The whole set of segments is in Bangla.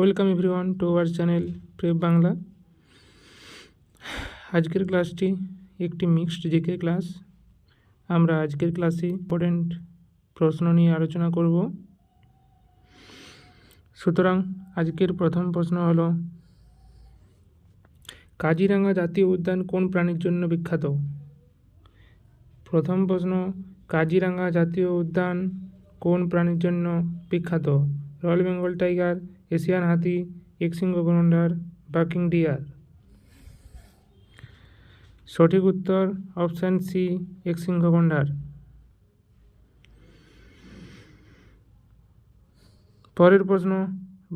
Welcome everyone to our channel prep Bangla আজকের ক্লাসটি একটি মিক্সড জিকে ক্লাস আমরা আজকের ক্লাসে ইম্পর্টেন্ট প্রশ্ন নিয়ে আলোচনা করব। সুতরাং আজকের প্রথম প্রশ্ন হলো কাজিরাঙ্গা জাতীয় উদ্যান কোন প্রাণীর জন্য বিখ্যাত? প্রথম প্রশ্ন কাজিরাঙ্গা জাতীয় উদ্যান কোন প্রাণীর জন্য বিখ্যাত? রয়্যাল বেঙ্গল টাইগার এশিয়ান হাতি, এক্সিঙ্গ গন্ডার বাকিং ডিয়ার। সঠিক উত্তর অপশান সি, এক্সিঙ্গ গন্ডার পরের প্রশ্ন,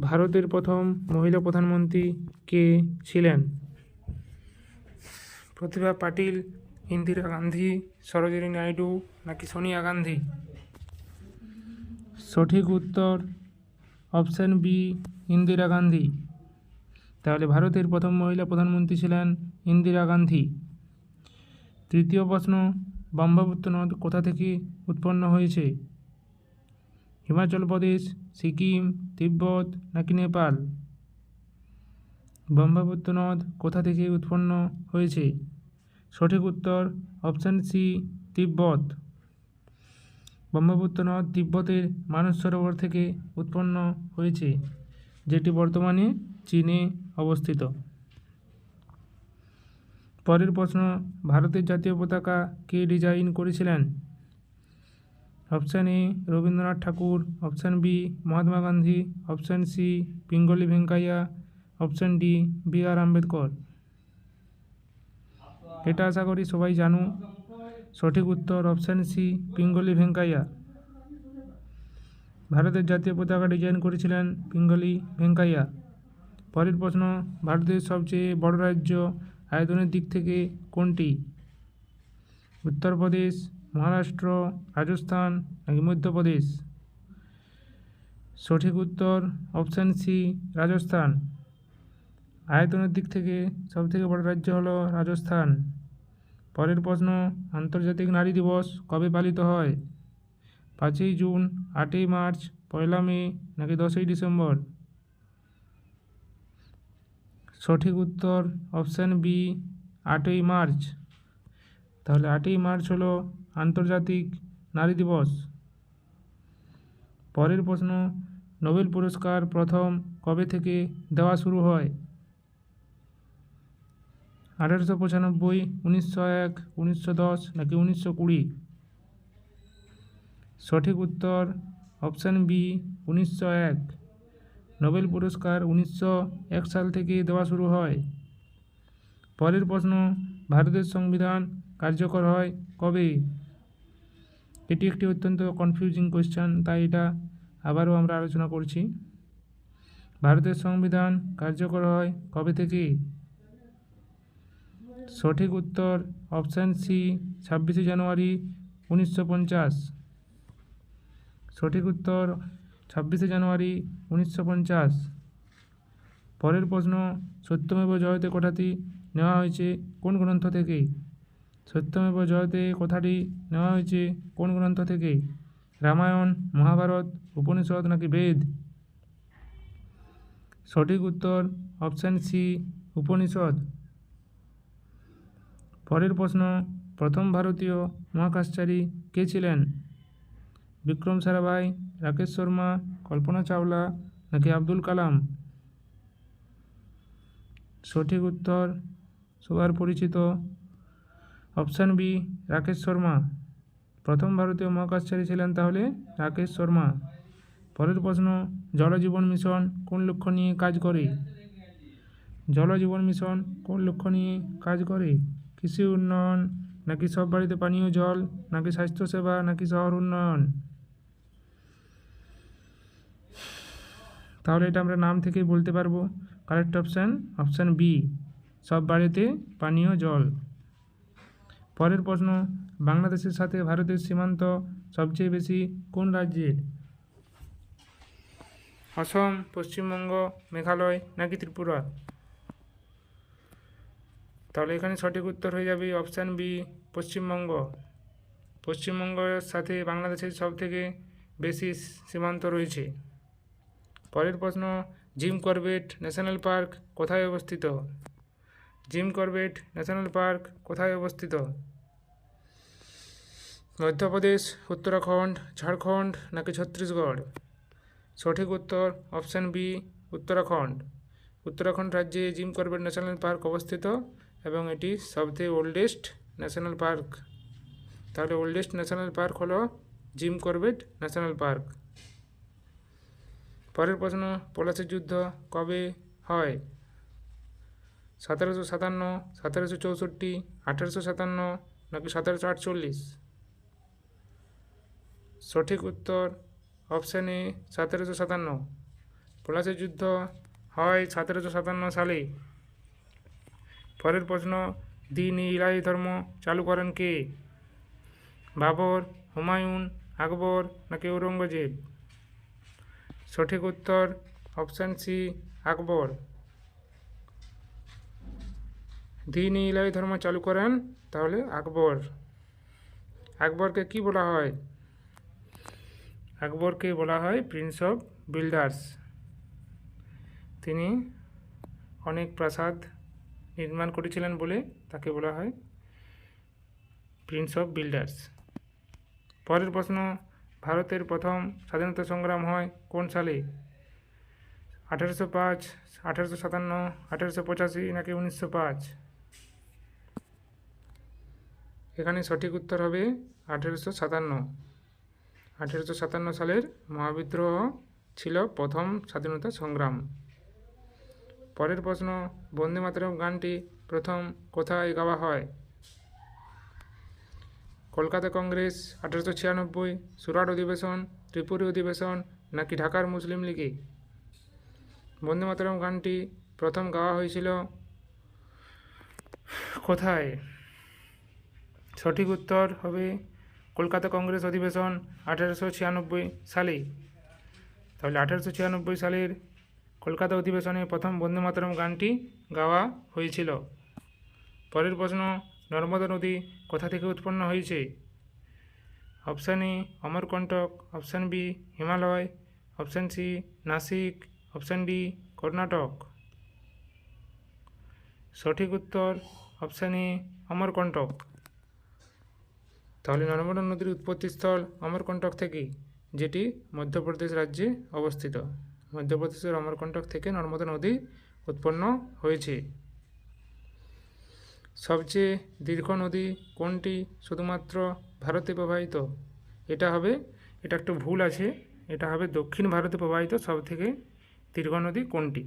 ভারতের প্রথম মহিলা প্রধানমন্ত্রী কে ছিলেন? প্রতিভা পাটিল, ইন্দিরা গান্ধী, সরোজিনী নাইডু নাকি সোনিয়া গান্ধী? সঠিক উত্তর অপশান বি, ইন্দিরা গান্ধী। তাহলে ভারতের প্রথম মহিলা প্রধানমন্ত্রী ছিলেন ইন্দিরা গান্ধী। তৃতীয় প্রশ্ন, ব্রহ্মপুত্র নদ কোথা থেকে উৎপন্ন হয়েছে? হিমাচল প্রদেশ, সিকিম, তিব্বত নাকি নেপাল? ব্রহ্মপুত্র নদ কোথা থেকে উৎপন্ন হয়েছে? সঠিক উত্তর, অপশান সি, তিব্বত। ব্রহ্মপুত্র নদ তিব্বতের মানস সরোবর থেকে উৎপন্ন হয়েছে, যেটি বর্তমানে চীনে অবস্থিত। পরের প্রশ্ন, ভারতের জাতীয় পতাকা কে ডিজাইন করেছিলেন? Option A, Rabindranath Thakur, option B, Mahatma Gandhi, option C Pingali Venkayya, option D, B R Ambedkar. এটা আশা করি সবাই জানো। সঠিক উত্তর অপশান সি, পিঙ্গলি ভেঙ্কাইয়া। ভারতের জাতীয় পতাকা ডিজাইন করেছিলেন পিঙ্গলি ভেঙ্কাইয়া। পরের প্রশ্ন, ভারতের সবচেয়ে বড় রাজ্য আয়তনের দিক থেকে কোনটি? উত্তরপ্রদেশ, মহারাষ্ট্র, রাজস্থান নাকি মধ্যপ্রদেশ? সঠিক উত্তর অপশান সি, রাজস্থান। আয়তনের দিক থেকে সবথেকে বড় রাজ্য হলো রাজস্থান। পরের প্রশ্ন, আন্তর্জাতিক নারী দিবস কবে পালিত হয়? পাঁচই জুন, আটই মার্চ, পয়লা মে, নাকি দশই ডিসেম্বর? সঠিক উত্তর অপশান বি, আটই মার্চ। তাহলে আটই মার্চ হলো আন্তর্জাতিক নারী দিবস। পরের প্রশ্ন, নোবেল পুরস্কার প্রথম কবে থেকে দেওয়া শুরু হয়? আঠারোশো পঁচানব্বই, উনিশশো এক, উনিশশো দশ নাকি উনিশশো কুড়ি? সঠিক উত্তর অপশান বি, উনিশশো এক। নোবেল পুরস্কার উনিশশো এক সাল থেকে দেওয়া শুরু হয়। পরের প্রশ্ন, ভারতের সংবিধান কার্যকর হয় কবে? এটি একটি অত্যন্ত কনফিউজিং কোয়েশ্চেন তাই এটা আবারও আমরা আলোচনা করছি। ভারতের সংবিধান কার্যকর হয় কবে থেকে? সঠিক উত্তর অপশান সি, ছাব্বিশে জানুয়ারি উনিশশো পঞ্চাশ। সঠিক উত্তর ছাব্বিশে জানুয়ারি উনিশশো পঞ্চাশ। পরের প্রশ্ন, সত্যমেব জয়তে কথাটি নেওয়া হয়েছে কোন গ্রন্থ থেকে? সত্যমেব জয়তে কথাটি নেওয়া হয়েছে কোন গ্রন্থ থেকে? রামায়ণ, মহাভারত, উপনিষদ নাকি বেদ? সঠিক উত্তর অপশান সি, উপনিষদ। পরের প্রশ্ন, প্রথম ভারতীয় মহাকাশচারী কে ছিলেন? বিক্রম সারাভাই, রাকেশ শর্মা, কল্পনা চাওলা নাকি আব্দুল কালাম? সঠিক উত্তর, সবার পরিচিত অপশান বি, রাকেশ শর্মা। প্রথম ভারতীয় মহাকাশচারী ছিলেন তাহলে রাকেশ শর্মা। পরের প্রশ্ন, জলজীবন মিশন কোন লক্ষ্য নিয়ে কাজ করে? জলজীবন মিশন কোন লক্ষ্য নিয়ে কাজ করে? কৃষি উন্নয়ন, নাকি সব বাড়িতে পানীয় জল, নাকি স্বাস্থ্যসেবা, নাকি শহর উন্নয়ন? তাহলে এটা আমরা নাম থেকেই বলতে পারব। কারেক্ট অপশান অপশান বি সব বাড়িতে পানীয় জল। পরের প্রশ্ন, বাংলাদেশের সাথে ভারতের সীমান্ত সবচেয়ে বেশি কোন রাজ্যের? অসম, পশ্চিমবঙ্গ, মেঘালয়, নাকি ত্রিপুরা? তাহলে এখানে সঠিক উত্তর হয়ে যাবে অপশান বি পশ্চিমবঙ্গ। পশ্চিমবঙ্গের সাথে বাংলাদেশের সব থেকে বেশি সীমান্ত রয়েছে। পরের প্রশ্ন, জিম করবেট ন্যাশনাল পার্ক কোথায় অবস্থিত? জিম করবেট ন্যাশনাল পার্ক কোথায় অবস্থিত? মধ্যপ্রদেশ, উত্তরাখণ্ড, ঝাড়খণ্ড নাকি ছত্তিশগড়? সঠিক উত্তর অপশান বি উত্তরাখণ্ড। উত্তরাখণ্ড রাজ্যে জিম করবেট ন্যাশনাল পার্ক অবস্থিত। এবং এটি সবথেকে ওল্ডেস্ট ন্যাশনাল পার্ক তাহলে ওল্ডেস্ট ন্যাশনাল পার্ক হলো জিম করবেট ন্যাশনাল পার্ক পরের প্রশ্ন, পলাশির যুদ্ধ কবে হয়? সতেরোশো সাতান্ন, সতেরোশো চৌষট্টি, আঠেরোশো সাতান্ন নাকি সতেরোশো আটচল্লিশ? সঠিক উত্তর অপশান এ সতেরোশো সাতান্ন। পলাশির যুদ্ধ হয় সতেরোশো সাতান্ন সালে। পরের প্রশ্ন, দিন ইলাহি ধর্ম চালু করেন কে? বাবর, হুমায়ুন, আকবর নাকি ঔরঙ্গজেব? সঠিক উত্তর অপশান সি আকবর। দিন ইলাহি ধর্ম চালু করেন, তাহলে আকবর। আকবরকে কি বলা হয়? আকবরকে বলা হয় প্রিন্স অফ বিল্ডার্স তিনি অনেক প্রাসাদ নির্মাণ করেছিলেন বলে তাকে বলা হয় প্রিন্স অফ বিল্ডার্স পরের প্রশ্ন, ভারতের প্রথম স্বাধীনতা সংগ্রাম হয় কোন সালে? আঠারোশো পাঁচ, আঠারোশো সাতান্ন, আঠারোশো পঁচাশি নাকি উনিশশো পাঁচ? এখানে সঠিক উত্তর হবে আঠেরোশো সাতান্ন। আঠেরোশো সাতান্ন সালের মহাবিদ্রোহ ছিল প্রথম স্বাধীনতা সংগ্রাম। পরের প্রশ্ন, বন্দে মাতরম গানটি প্রথম কোথায় গাওয়া হয়? কলকাতা কংগ্রেস, আঠেরোশো ছিয়ানব্বই, সুরাট অধিবেশন, ত্রিপুরী অধিবেশন, নাকি ঢাকার মুসলিম লীগে? বন্দে মাতরম গানটি প্রথম গাওয়া হয়েছিল কোথায়? সঠিক উত্তর হবে কলকাতা কংগ্রেস অধিবেশন, আঠারোশো ছিয়ানব্বই সালে তাহলে আঠেরোশো ছিয়ানব্বই সালের কলকাতা অধিবেশনে প্রথম বন্দে মাতরম গানটি গাওয়া হয়েছিল। পরের প্রশ্ন, নর্মদা নদী কোথা থেকে উৎপন্ন হয়েছে? Option A, Amarkantak, option B, Himalaya, option C, Nashik, option D, Karnataka. সঠিক উত্তর অপশান এ, অমরকণ্টক। তাহলে নর্মদা নদীর উৎপত্তিস্থল অমরকণ্টক থেকে, যেটি মধ্যপ্রদেশ রাজ্যে অবস্থিত। মধ্যপ্রদেশের অমরকণ্টক থেকে নর্মদা নদী উৎপন্ন হয়েছে। সবচেয়ে দীর্ঘ নদী কোনটি শুধুমাত্র ভারতে প্রবাহিত? এটা হবে, এটা একটু ভুল আছে, এটা হবে দক্ষিণ ভারতে প্রবাহিত সব থেকে দীর্ঘ নদী কোনটি?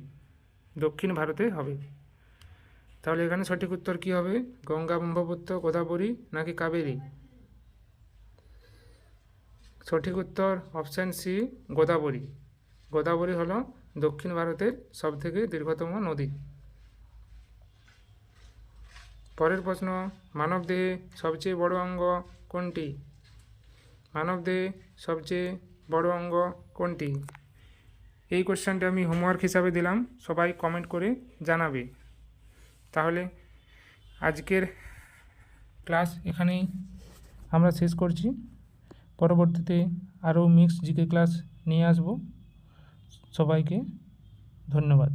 দক্ষিণ ভারতে হবে। তাহলে এখানে সঠিক উত্তর কী হবে? গঙ্গা, ব্রহ্মপুত্র, গোদাবরী নাকি কাবেরী? সঠিক উত্তর অপশান সি, গোদাবরী। গোদাবরী হলো দক্ষিণ ভারতের সবথেকে দীর্ঘতম নদী। পরের প্রশ্ন, মানবদেহে সবচেয়ে বড় অঙ্গ কোনটি? মানবদেহে সবচেয়ে বড় অঙ্গ কোনটি? এই কোশ্চেনটা আমি হোমওয়ার্ক হিসাবে দিলাম, সবাই কমেন্ট করে জানাবে। তাহলে আজকের ক্লাস এখানেই আমরা শেষ করছি। পরবর্তীতে আরও মিক্স জিকে ক্লাস নিয়ে আসব। সবাইকে ধন্যবাদ